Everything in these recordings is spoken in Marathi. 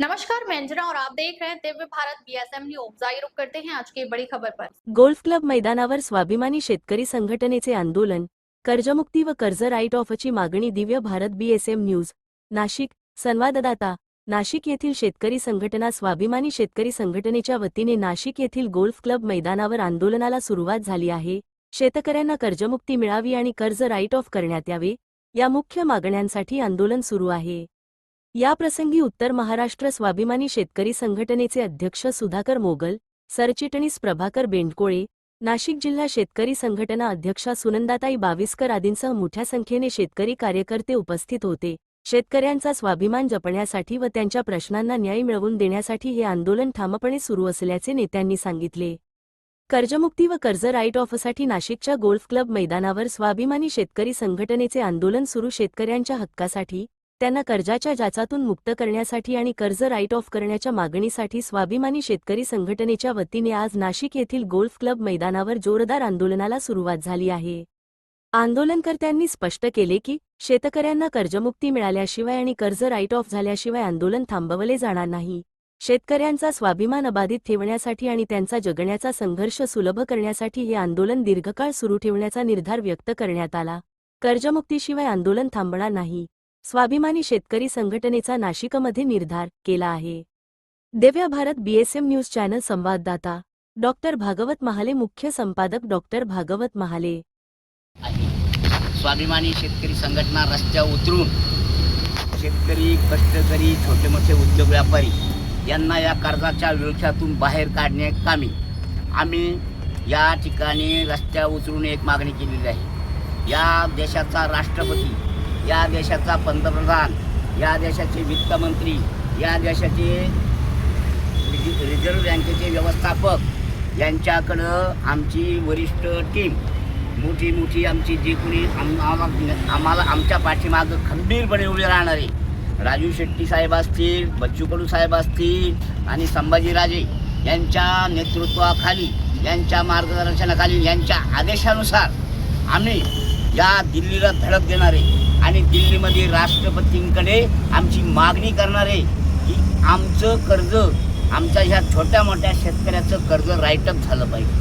नमस्कार मैं अंजना और आप देख रहे हैं दिव्य भारत बीएसएम न्यूज आइए रुक करते हैं आज की बड़ी खबर पर। गोल्फ क्लब मैदानावर स्वाभिमानी शेतकरी संघटनेचे आंदोलन कर्जमुक्ती व कर्ज राईट ऑफची मागणी दिव्य भारत बीएसएम न्यूज नाशिक संवाददाता नाशिक येथील शेतकरी संघटना स्वाभिमानी शेतकरी संघटनेच्या वतीने नाशिक येथील गोल्फ क्लब मैदानावर आंदोलनाला सुरुवात झाली आहे. शेतकऱ्यांना कर्जमुक्ती मिळावी आणि कर्ज राईट ऑफ करण्यात यावे या मुख्य मागण्यांसाठी आंदोलन सुरू आहे. याप्रसंगी उत्तर महाराष्ट्र स्वाभिमानी शेतकरी संघटनेचे अध्यक्ष सुधाकर मोगल सरचिटणीस प्रभाकर बेंडकोळे नाशिक जिल्हा शेतकरी संघटना अध्यक्षा सुनंदाताई बाविस्कर आदींसह मोठ्या संख्येने शेतकरी कार्यकर्ते उपस्थित होते. शेतकऱ्यांचा स्वाभिमान जपण्यासाठी व त्यांच्या प्रश्नांना न्याय मिळवून देण्यासाठी हे आंदोलन ठामपणे सुरू असल्याचे नेत्यांनी सांगितले. कर्जमुक्ती व कर्ज राईट ऑफसाठी नाशिकच्या गोल्फ क्लब मैदानावर स्वाभिमानी शेतकरी संघटनेचे आंदोलन सुरू शेतकऱ्यांच्या हक्कासाठी त्यांना कर्जाच्या जाचातून मुक्त करण्यासाठी आणि कर्ज राईट ऑफ करण्याच्या मागणीसाठी स्वाभिमानी शेतकरी संघटनेच्या वतीने आज नाशिक येथील गोल्फ क्लब मैदानावर जोरदार आंदोलनाला सुरुवात झाली आहे. आंदोलनकर्त्यांनी स्पष्ट केले की शेतकऱ्यांना कर्जमुक्ती मिळाल्याशिवाय आणि कर्ज राईट ऑफ झाल्याशिवाय आंदोलन थांबवले जाणार नाही. शेतकऱ्यांचा स्वाभिमान अबाधित ठेवण्यासाठी आणि त्यांचा जगण्याचा संघर्ष सुलभ करण्यासाठी हे आंदोलन दीर्घकाळ सुरू ठेवण्याचा निर्धार व्यक्त करण्यात आला. कर्जमुक्तीशिवाय आंदोलन थांबणार नाही. स्वाभिमानी शेतकरी संघटनेचा नाशिकमध्ये निर्धार केला आहे. Divya Bharat BSM news channel संवाददाता डॉक्टर भागवत महाले मुख्य संपादक डॉक्टर भागवत महाले. आहे स्वाभिमानी शेतकरी संघटना रस्त्यावर उतरून शेतकरी कष्टकरी छोटे मोठे उद्योग व्यापारी यांना या कर्जाच्या विळख्यातून बाहेर काढणे कामी. आम्ही या ठिकाणी रस्त्यावर उतरून एक मागणी केलेली आहे. या देशाचा राष्ट्रपती या देशाचा पंतप्रधान या देशाचे वित्तमंत्री या देशाचे रिझ- रिझर्व्ह बँकेचे व्यवस्थापक यांच्याकडं आमची वरिष्ठ टीम मोठी मोठी आमची जी कोणी आम्हाला आम्हाला आमच्या पाठीमागं खंबीरपणे उभे राहणारे राजू शेट्टी साहेब असतील बच्चू कडू साहेब असतील आणि संभाजीराजे यांच्या नेतृत्वाखाली यांच्या मार्गदर्शनाखाली यांच्या आदेशानुसार आम्ही या दिल्लीला धडक देणारे आणि दिल्लीमध्ये राष्ट्रपतींकडे आमची मागणी करणारे की आमचं कर्ज आमच्या ह्या छोट्या मोठ्या शेतकऱ्याचं कर्ज राईटअप झालं पाहिजे.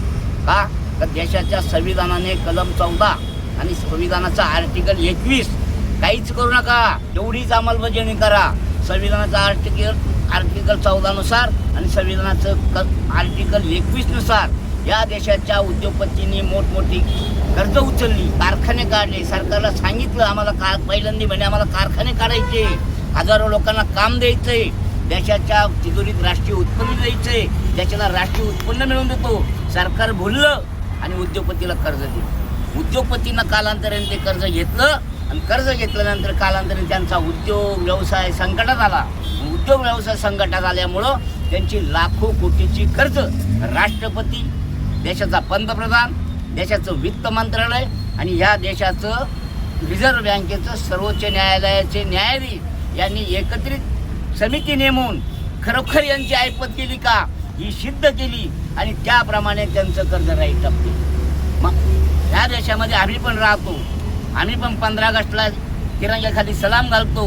का? तर देशाच्या संविधानाने कलम चौदा आणि संविधानाचा आर्टिकल एकवीस काहीच करू नका. एवढीच अंमलबजावणी करा. संविधानाचा आर्टिकल आर्टिकल चौदानुसार आणि संविधानाचं क आर्टिकल एकवीसनुसार. या देशाच्या उद्योगपतींनी मोठमोठी कर्ज उचलली. कारखाने काढले. सरकारला सांगितलं आम्हाला का पहिल्यांदा म्हणे आम्हाला कारखाने काढायचे. हजारो लोकांना काम द्यायचंय. देशाच्या तिजोरीत राष्ट्रीय उत्पन्न द्यायचंय. देशाला राष्ट्रीय उत्पन्न मिळवून देतो. सरकार बोललं आणि उद्योगपतीला कर्ज दिलं. उद्योगपतींना कालांतराने ते कर्ज घेतलं आणि कर्ज घेतल्यानंतर कालांतराने त्यांचा उद्योग व्यवसाय संकटात आला. उद्योग व्यवसाय संकटात आल्यामुळं त्यांची लाखो कोटीची कर्ज राष्ट्रपती देशाचा पंतप्रधान देशाचं वित्त मंत्रालय आणि ह्या देशाचं रिझर्व्ह बँकेचं सर्वोच्च न्यायालयाचे न्यायाधीश यांनी एकत्रित समिती नेमून खरोखर यांची ऐपत केली का ही सिद्ध केली आणि त्याप्रमाणे त्यांचं कर्ज राईट मग ह्या देशामध्ये आम्ही पण राहतो आम्ही पण पंधरा ऑगस्टला तिरंग्याखाली सलाम घालतो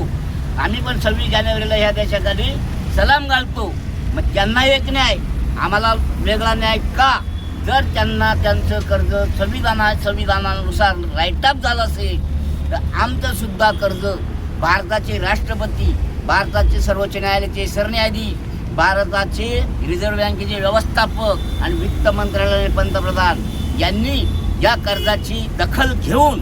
आम्ही पण सव्वीस जानेवारीला ह्या देशाखाली सलाम घालतो. मग त्यांना एक न्याय आम्हाला वेगळा न्याय का? जर त्यांना त्यांचं कर्ज संविधाना संविधानानुसार राईटअप झालं असेल तर आमचंसुद्धा कर्ज भारताचे राष्ट्रपती भारताचे सर्वोच्च न्यायालयाचे सरन्यायाधीश भारताचे रिझर्व्ह बँकेचे व्यवस्थापक आणि वित्त मंत्रालयाचे पंतप्रधान यांनी या कर्जाची दखल घेऊन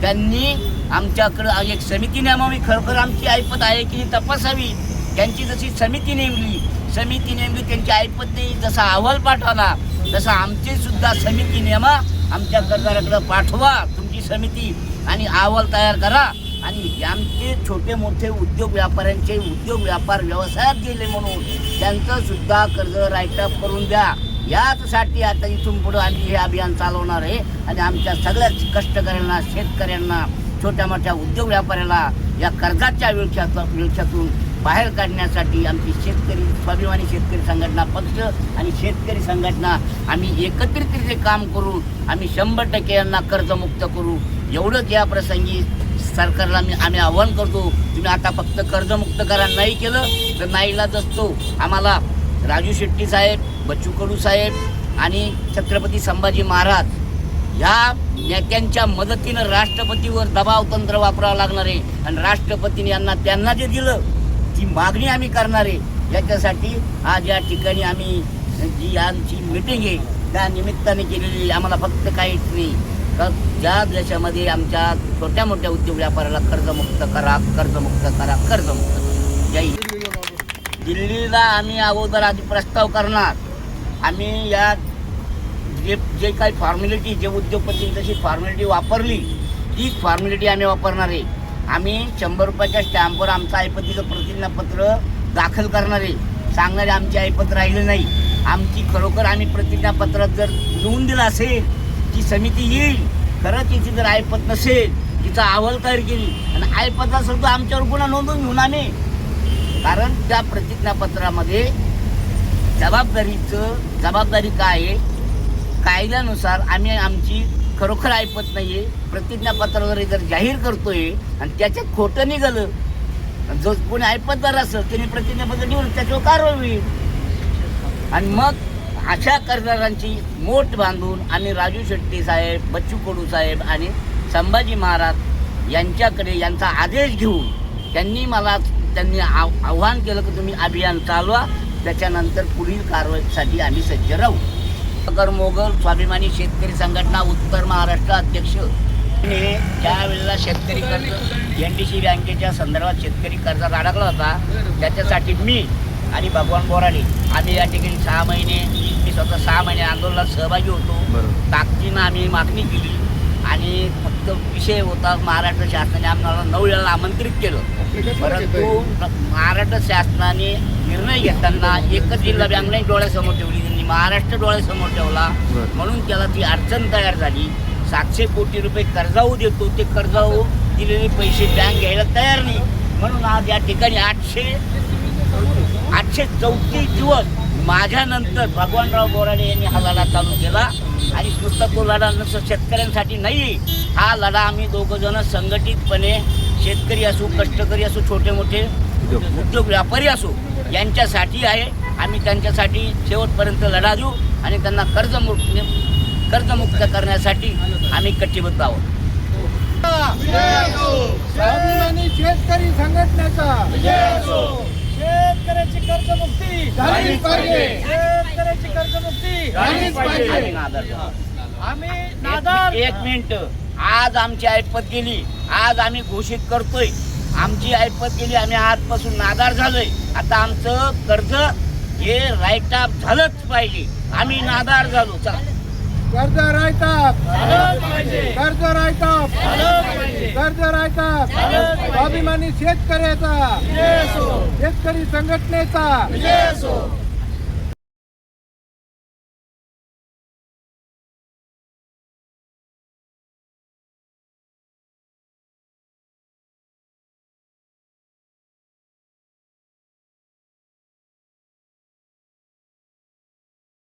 त्यांनी आमच्याकडं एक समिती नेमावी. खरोखर आमची ऐपत आहे की तपासावी. त्यांची जशी समिती नेमली समिती नेमली त्यांची ऐपत नाही. जसा अहवाल पाठवला तसं आमची सुद्धा समिती नेमा आमच्या कर्जाकडं पाठवा तुमची समिती आणि अहवाल तयार करा. आणि आमचे छोटे मोठे उद्योग व्यापाऱ्यांचे उद्योग व्यापार व्यवसायात गेले म्हणून त्यांचं सुद्धा कर्ज राईटअप करून द्या. याचसाठी आता इथून पुढं आम्ही हे अभियान चालवणार आहे. आणि आमच्या सगळ्याच कष्टकऱ्यांना शेतकऱ्यांना छोट्या मोठ्या उद्योग व्यापाऱ्याला या कर्जाच्या विळख्यात विळख्यातून बाहेर काढण्यासाठी आमची शेतकरी स्वाभिमानी शेतकरी संघटना पक्ष आणि शेतकरी संघटना आम्ही एकत्रितरित्या काम करू आम्ही शंभर टक्के यांना कर्जमुक्त करू. एवढंच या प्रसंगी सरकारला मी आम्ही आव्हान करतो. तुम्ही आता फक्त कर्जमुक्त करा. नाही केलं तर नाहीला असतो. आम्हाला राजू शेट्टी साहेब बच्चू कडू साहेब आणि छत्रपती संभाजी महाराज ह्या नेत्यांच्या मदतीनं राष्ट्रपतीवर दबाव तंत्र वापरावं लागणार आहे. आणि राष्ट्रपतीने यांना त्यांना जे दिलं ती मागणी आम्ही करणार आहे याच्यासाठी आज या ठिकाणी आम्ही जी आमची मिटिंग आहे त्या निमित्ताने केलेली आम्हाला फक्त काहीच नाही. तर ज्या देशामध्ये आमच्या छोट्या मोठ्या उद्योग व्यापाराला कर्जमुक्त करा कर्जमुक्त करा कर्जमुक्त करा. जय दिल्लीला आम्ही अगोदर आधी प्रस्ताव करणार. आम्ही या जे जे काही फॉर्मॅलिटी जे उद्योगपतींनी जशी फॉर्मॅलिटी वापरली तीच फॉर्मॅलिटी आम्ही वापरणार आहे. आम्ही शंभर रुपयाच्या स्टॅम्पवर आमचं ऐपतीचं प्रतिज्ञापत्र दाखल करणारे सांगणारे आमचे ऐपत राहिले नाही. आमची खरोखर आम्ही प्रतिज्ञापत्रात जर लिहून दिलं असेल ती समिती येईल. खरंच तिची जर ऐपत नसेल तिचा अहवाल तयार केली आणि ऐपत असेल तर आमच्यावर गुन्हा नोंदवून घेऊन आम्ही. कारण त्या प्रतिज्ञापत्रामध्ये जबाबदारीचं जबाबदारी काय आहे? कायद्यानुसार आम्ही आमची खरोखर ऐपत नाहीये. प्रतिज्ञापत्राद्वारे जर जाहीर करतोय आणि त्याच्यात खोटं निघालं जो कोणी ऐपतदार असेल त्याने प्रतिज्ञापत्र निवडून त्याच्यावर कारवाई होईल. आणि मग अशा कर्जदारांची मोठ बांधून आम्ही राजू शेट्टी साहेब बच्चू कडू साहेब आणि संभाजी महाराज यांच्याकडे यांचा आदेश घेऊन त्यांनी मला त्यांनी आव- आव्हान केलं की तुम्ही अभियान चालवा. त्याच्यानंतर पुढील कारवाईसाठी आम्ही सज्ज राहू. सागर मोगल स्वाभिमानी शेतकरी संघटना उत्तर महाराष्ट्र अध्यक्ष. हे ज्या वेळेला शेतकरी कर्ज एन डी सी बँकेच्या संदर्भात शेतकरी कर्जात अडकला होता त्याच्यासाठी मी आणि भगवान बोराडे आम्ही या ठिकाणी सहा महिने मी स्वतः सहा महिने आंदोलनात सहभागी होतो. ताकदीनं आम्ही मागणी केली आणि फक्त विषय होता महाराष्ट्र शासनाने आम्हाला नऊ वेळेला आमंत्रित केलं. परंतु महाराष्ट्र शासनाने निर्णय घेताना एकच जिल्हा बँक नाही डोळ्यासमोर ठेवली. महाराष्ट्र डोळ्यासमोर ठेवला. म्हणून त्याला ती अडचण तयार झाली. सातशे कोटी रुपये कर्जाऊ देतो. ते कर्जाऊ दिलेले पैसे बँक घ्यायला तयार नाही. म्हणून आज या ठिकाणी आठशे आठशे चौतीस दिवस माझ्यानंतर भगवानराव बोराडे यांनी हा लढा चालू केला. आणि नुसता तो लढा नुसतं शेतकऱ्यांसाठी नाही हा लढा आम्ही दोघं जण संघटितपणे शेतकरी असो कष्टकरी असो छोटे मोठे उद्योग व्यापारी असो यांच्यासाठी आहे. आम्ही त्यांच्यासाठी शेवटपर्यंत लढा देऊ आणि त्यांना कर्जमुक्त कर्जमुक्त करण्यासाठी आम्ही कटिबद्ध आहोत. शेतकरी संघटनेचा शेतकऱ्याची कर्जमुक्ती शेतकऱ्याची कर्जमुक्ती आम्ही पाहिजे. नादार झालो. आम्ही नादार एक मिनिट. आज आमची ऐपत गेली. आज आम्ही घोषित करतोय. आमची ऐपत गेली आम्ही आजपासून नादार झालोय. आता आमचं कर्ज हे राईट अप झालंच पाहिजे. आम्ही नादार झालो चला. कर्ज राहतात कर्ज राहतात कर्ज राहतात स्वाभिमानी शेतकऱ्याचा. शेतकरी संघटनेचा.